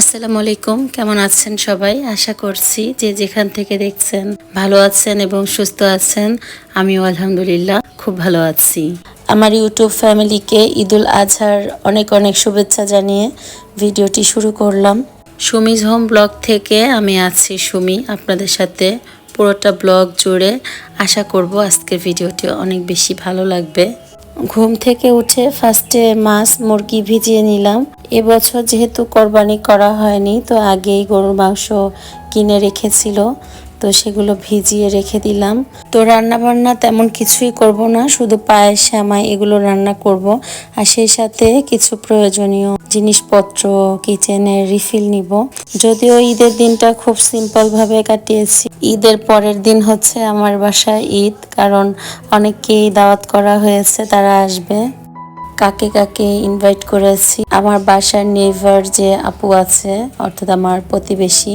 আসসালামু আলাইকুম, কেমন আছেন সবাই? আশা করছি যে যেখান থেকে দেখছেন ভালো আছেন এবং সুস্থ আছেন। আমিও আলহামদুলিল্লাহ খুব ভালো আছি। আমার ইউটিউব ফ্যামিলিকে ঈদুল আজহার অনেক অনেক শুভেচ্ছা জানিয়ে ভিডিওটি শুরু করলাম। সুমিজ হোম ব্লগ থেকে আমি আছি সুমি, আপনাদের সাথে পুরোটা ব্লগ জুড়ে। আশা করব আজকের ভিডিওটি অনেক বেশি ভালো লাগবে। ঘুম থেকে উঠে ফার্স্টে মাছ, মুরগি ভিজিয়ে নিলাম। এবছর যেহেতু কোরবানি করা হয়নি, তো আগেই গরুর মাংস কিনে রেখেছিল। তো সেগুলো ভিজিয়ে রেখে দিলাম। তো রান্না বান্না তেমন কিছুই করব না, শুধু পায়েস, শ্যামাই এগুলো রান্না করব। আর সেই সাথে কিছু প্রয়োজনীয় জিনিসপত্র, কিচেনের রিফিল নিব। যদিও ঈদের দিনটা খুব সিম্পল ভাবে কাটিয়েছি। ঈদের পরের দিন হচ্ছে আমার বাসায় ঈদ, কারণ অনেককেই দাওয়াত করা হয়েছে, তারা আসবে। কাকে কাকে ইনভাইট করেছি? আমার বাসার নেভার যে আপু আছে, অর্থাৎ আমার প্রতিবেশী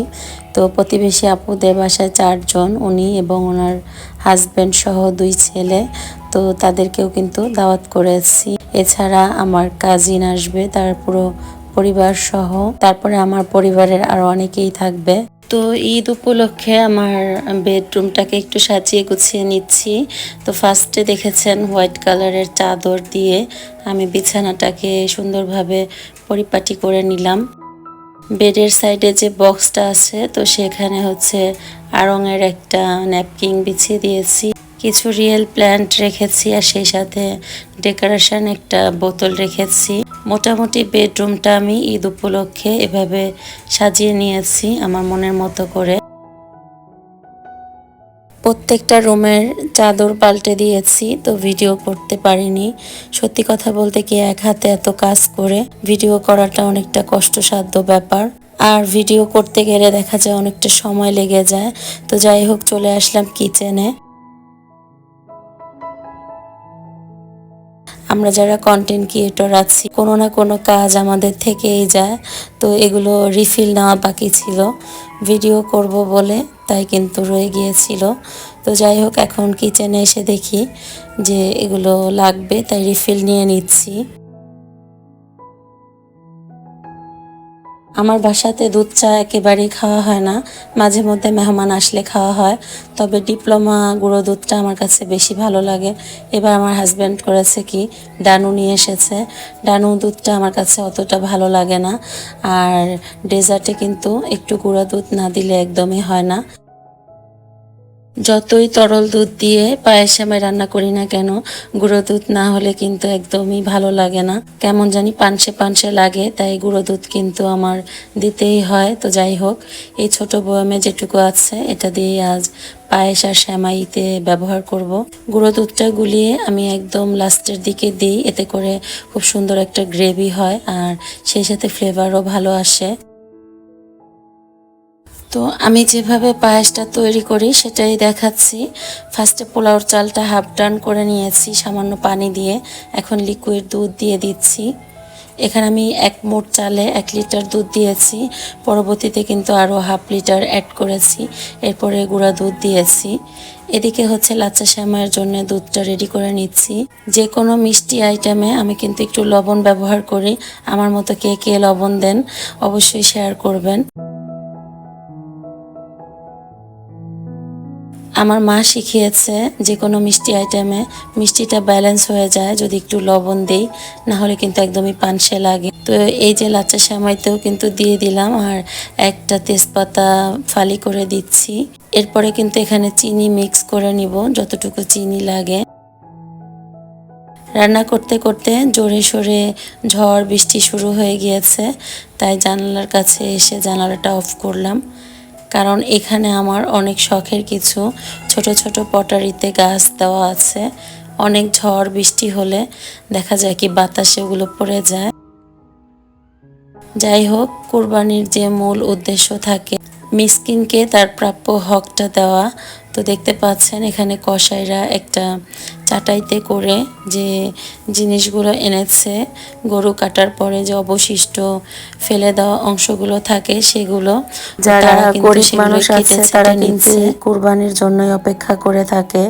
তো প্রতিবেশী আপুদের বাসায় চারজন, উনি এবং ওনার হাজব্যান্ড সহ দুই ছেলে। তো তাদেরকেও কিন্তু দাওয়াত করেছি। এছাড়া আমার কাজিন আসবে, তার পুরো পরিবার সহ। তারপরে আমার পরিবারের আরও অনেকেই থাকবে। তো ঈদ উপলক্ষে আমার বেডরুমটাকে একটু সাজিয়ে গুছিয়ে নিচ্ছি। তো ফার্স্টে দেখেছেন হোয়াইট কালারের চাদর দিয়ে আমি বিছানাটাকে সুন্দরভাবে পরিপাটি করে নিলাম। বেডের সাইডে যে বক্সটা আছে, তো সেখানে হচ্ছে আড়ঙের একটা ন্যাপকিন বিছিয়ে দিয়েছি। কিছু রিয়েল প্ল্যান্ট রেখেছি আর সেই সাথে ডেকোরেশন একটা বোতল রেখেছি। মোটামুটি বেডরুমটা আমি ঈদ উপলক্ষে এভাবে সাজিয়ে নিয়েছি আমার মনের মতো করে। প্রত্যেকটা রুমের চাদর পাল্টে দিয়েছি, তো ভিডিও করতে পারিনি। সত্যি কথা বলতে কি, এক হাতে এত কাজ করে ভিডিও করাটা অনেকটা কষ্টসাধ্য ব্যাপার। আর ভিডিও করতে গেলে দেখা যায় অনেকটা সময় লেগে যায়। তো যাই হোক, চলে আসলাম কিচেনে আমরা যারা কন্টেন্ট ক্রিয়েটর আছি, কোনো না কোনো কাজ আমাদের থেকেই যায়। তো এগুলো রিফিল নেওয়া বাকি ছিল। ভিডিও করব বলে তাই কিন্তু রয়ে গিয়েছিল। তো যাই হোক, এখন কিচেনে এসে দেখি যে এগুলো লাগবে, তাই রিফিল নিয়ে নিচ্ছি। আমার বাসাতে দুধ চা একেবারেই খাওয়া হয় না। মাঝে মধ্যে মেহমান আসলে খাওয়া হয়। তবে ডিপ্লোমা গুঁড়ো দুধটা আমার কাছে বেশি ভালো লাগে। এবার আমার হাজব্যান্ড করেছে কি, ডানু নিয়ে এসেছে। ডানু দুধটা আমার কাছে অতটা ভালো লাগে না। আর ডেজার্টে কিন্তু একটু গুঁড়ো দুধ না দিলে একদমই হয় না। যতই তরল দুধ দিয়ে পায়েস আমি রান্না করি না কেন, গুঁড়ো দুধ না হলে কিন্তু একদমই ভালো লাগে না। কেমন জানি পানসে পানসে লাগে, তাই গুঁড়ো দুধ কিন্তু আমার দিতেই হয়। তো যাই হোক, এই ছোট বয়ামে যেটুকু আছে, এটা দিয়ে আজ পায়েস আর শ্যামাইতে ব্যবহার করব। গুঁড়ো দুধটা গুলিয়ে আমি একদম লাস্টের দিকে দিই, এতে করে খুব সুন্দর একটা গ্রেভি হয়, আর সেই সাথে ফ্লেভারও ভালো আসে। তো আমি যেভাবে পায়েসটা তৈরি করি সেটাই দেখাচ্ছি। ফার্স্টে পোলাওর চালটা হাফ ডান করে নিয়েছি, সামান্য পানি দিয়ে। এখন লিকুইড দুধ দিয়ে দিচ্ছি। এখানে আমি এক মোট চালে এক লিটার দুধ দিয়েছি। পরবর্তীতে কিন্তু আরও হাফ লিটার অ্যাড করেছি। এরপরে গুঁড়া দুধ দিয়েছি। এদিকে হচ্ছে লাচ্চা শ্যামাইয়ের জন্য দুধটা রেডি করে নিচ্ছি। যে কোনো মিষ্টি আইটেমে আমি কিন্তু একটু লবণ ব্যবহার করি। আমার মতো কে কে লবণ দেন, অবশ্যই শেয়ার করবেন। আমার মা শিখিয়েছে যে কোনো মিষ্টি আইটেমে মিষ্টিটা ব্যালেন্স হয়ে যায়, যদি একটু লবণ দেই, না হলে কিন্তু একদমই পানসে লাগে। তো এই যে লাচ্চা শ্যামাইতেও কিন্তু দিয়ে দিলাম, আর একটা তেজপাতা ফালি করে দিচ্ছি। এরপরে কিন্তু এখানে চিনি মিক্স করে নিব, যতটুকু চিনি লাগে। রান্না করতে করতে জোরে সোরে ঝড়, বৃষ্টি শুরু হয়ে গিয়েছে, তাই জানালার কাছে এসে জানালাটা অফ করলাম। কারণ এখানে আমার অনেক শখের কিছু। ছোট ছোট পটারিতে গাছ দেওয়া আছে। অনেক ঝড়, বৃষ্টি হলে দেখা যায় কি বাতাসে ওগুলো পড়ে যায়। যাই হোক, কোরবানির যে মূল উদ্দেশ্য থাকে, মিসকিনকে তার প্রাপ্য হকটা দেওয়া তো দেখতে পাচ্ছেন এখানে কসাইরা একটা চাটাইতে করে যে জিনিসগুলো এনেছে। গরু কাটার পরে যে অবশিষ্ট ফেলে দেওয়া অংশগুলো থাকে সেগুলো যারা গরিব মানুষ আছে তারা কিন্তু কুরবানির জন্যই অপেক্ষা করে থাকে।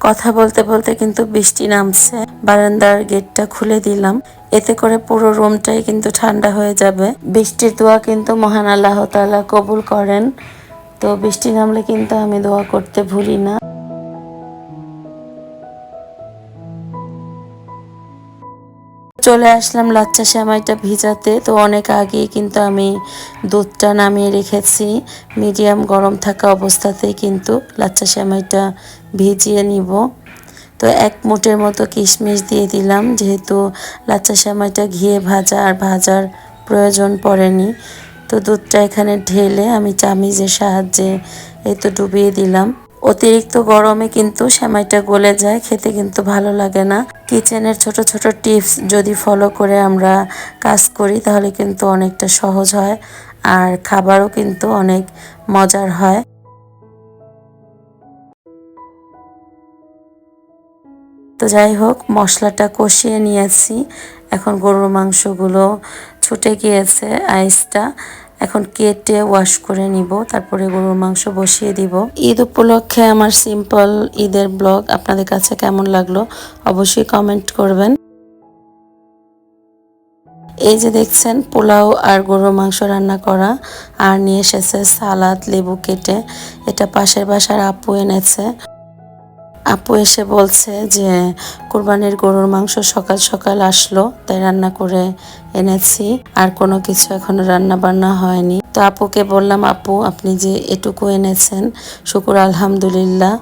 কথা বলতে বলতে কিন্তু বৃষ্টি নামছে। বারান্দার গেটটা খুলে দিলাম। এতে করে পুরো রুমটাই কিন্তু ঠান্ডা হয়ে যাবে। বৃষ্টির দোয়া কিন্তু মহান আল্লাহ তাআলা কবুল করেন। তো বৃষ্টি নামলে কিন্তু আমি দোয়া করতে ভুলি না। চলে আসলাম লাচ্চা সেমাইটা ভিজাতে। তো অনেক আগেই কিন্তু আমি দুধটা নামিয়ে রেখেছি। মিডিয়াম গরম থাকা অবস্থাতেই কিন্তু লাচ্চা সেমাইটা ভিজিয়ে নিব। তো এক মুঠের মতো কিশমিশ দিয়ে দিলাম, যেহেতু লাচ্চা সেমাইটা ঘিয়ে ভাজা আর ভাজার প্রয়োজন পড়েনি। তো দুধটা এখানে ঢেলে আমি চামিজের সাহায্যে এই তো ডুবিয়ে দিলাম। অতিরিক্ত গরমে কিন্তু সেমাইটা গলে যায়, খেতে কিন্তু ভালো লাগে না। কিচেনের ছোট ছোট টিপস যদি ফলো করে আমরা কাজ করি, তাহলে কিন্তু অনেকটা সহজ হয় আর খাবারও কিন্তু অনেক মজার হয়। তো যাই হোক, মশলাটা কষিয়ে নিয়েছি। এখন গরুর মাংসগুলো ছুটে গিয়েছে আইসটা। এখন কেটে ওয়াশ করে নিব, তারপরে গরুর মাংস বসিয়ে দিব। ঈদ উপলক্ষে আমার সিম্পল ঈদের ব্লগ আপনাদের কাছে কেমন লাগল অবশ্যই কমেন্ট করবেন। এই যে দেখছেন, পোলাও আর গরুর মাংস রান্না করা, আর নিয়ে এসেছে সালাদ, লেবু কেটে। এটা পাশের বাসার আপু এনেছে। আপু এসে বলছে যে, কোরবানির গরুর মাংস সকাল সকাল আসলো, তাই রান্না করে এনেছি, আর কোনো কিছু এখনও রান্না বান্না হয়নি। তো আপুকে বললাম, আপু, আপনি যে এটুকু এনেছেন, শুকুর আলহামদুলিল্লাহ।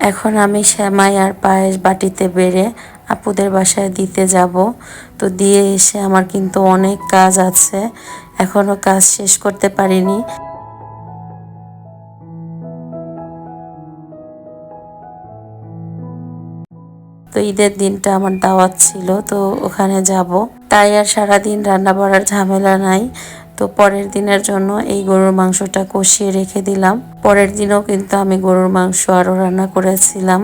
এখন আমি শ্যামাই আর পায়েস বাটিতে বেড়ে আপুদের বাসায় দিতে যাব। তো দিয়ে এসে আমার কিন্তু অনেক কাজ আছে, এখনও কাজ শেষ করতে পারিনি। তো ঈদের দিনটা আমার দাওয়াত ছিল, তো ওখানে যাব। তাই আর সারাদিন রান্না বাড়ার ঝামেলা নাই। তো পরের দিনের জন্য এই গরুর মাংসটা কষিয়ে রেখে দিলাম। পরের দিনও কিন্তু আমি গরুর মাংস আরও রান্না করেছিলাম।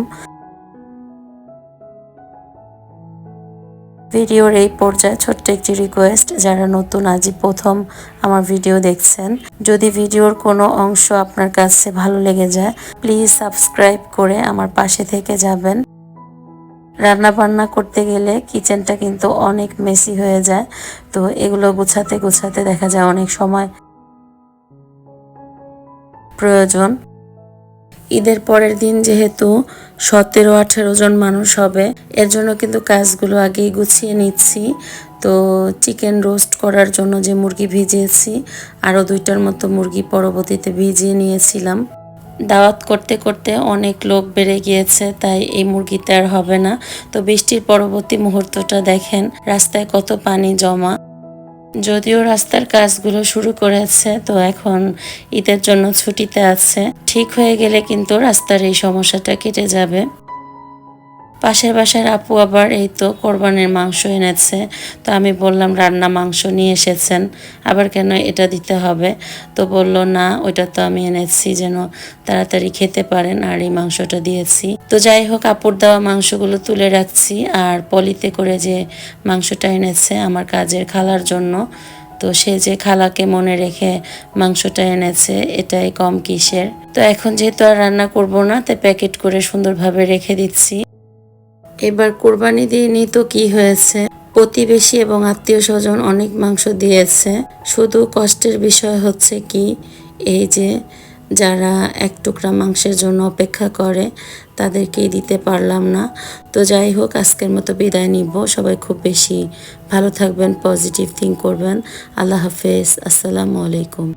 ভিডিওর এই পর্যায়ে ছোট্ট একটি রিকোয়েস্ট যারা নতুন আজই প্রথম আমার ভিডিও দেখছেন, যদি ভিডিওর কোনো অংশ আপনার কাছে ভালো লেগে যায় প্লিজ সাবস্ক্রাইব করে আমার পাশে থেকে যাবেন। রান্না বান্না করতে গেলে কিচেনটা কিন্তু অনেক মেসি হয়ে যায়। তো এগুলো গুছাতে গুছাতে দেখা যায় অনেক সময় প্রয়োজন। ঈদের পরের দিন যেহেতু সতেরো, আঠেরো জন মানুষ হবে, এর জন্য কিন্তু কাজগুলো আগেই গুছিয়ে নিচ্ছি। তো চিকেন রোস্ট করার জন্য যে মুরগি ভিজিয়েছি আরও দুইটার মতো মুরগি পরবর্তীতে ভিজিয়ে নিয়েছিলাম। দাওয়াত করতে করতে অনেক লোক বেড়ে গিয়েছে, তাই এই মুরগিতে আর হবে না। তো বৃষ্টির পরবর্তী মুহূর্তটা দেখেন, রাস্তায় কত পানি জমা। যদিও রাস্তার কাজগুলো শুরু করেছে, তো এখন ঈদের জন্য ছুটিতে আছে। ঠিক হয়ে গেলে কিন্তু রাস্তার এই সমস্যাটা কেটে যাবে। পাশের বাসার আপু আবার এই তো কোরবানির মাংস এনেছে। তো আমি বললাম, রান্না মাংস নিয়ে এসেছেন, আবার কেন এটা দিতে হবে? তো বলল, না ওইটা তো আমি এনেছি, যেন তাড়াতাড়ি খেতে পারেন, আর এই মাংসটা দিয়েছি। তো যাই হোক, আপুর দেওয়া মাংসগুলো তুলে রাখছি, আর পলিতে করে যে মাংসটা এনেছে আমার কাজের খালার জন্য, তো সে যে খালাকে মনে রেখে মাংসটা এনেছে, এটাই কম কিসের। তো এখন যেহেতু আর রান্না করব না, তাই প্যাকেট করে সুন্দরভাবে রেখে দিচ্ছি। এবার কোরবানি দিইনি তো কি হয়েছে? প্রতিবেশী এবং আত্মীয় স্বজন অনেক মাংস দিয়েছে। শুধু কষ্টের বিষয় হচ্ছে কি, এই যে যারা এক টুকরা মাংসের জন্য অপেক্ষা করে, তাদেরকেই দিতে পারলাম না। তো যাই হোক, আজকের মতো বিদায় নিব। সবাই খুব বেশি ভালো থাকবেন পজিটিভ থিঙ্ক করবেন। আল্লাহ হাফেজ। আসসালামু আলাইকুম।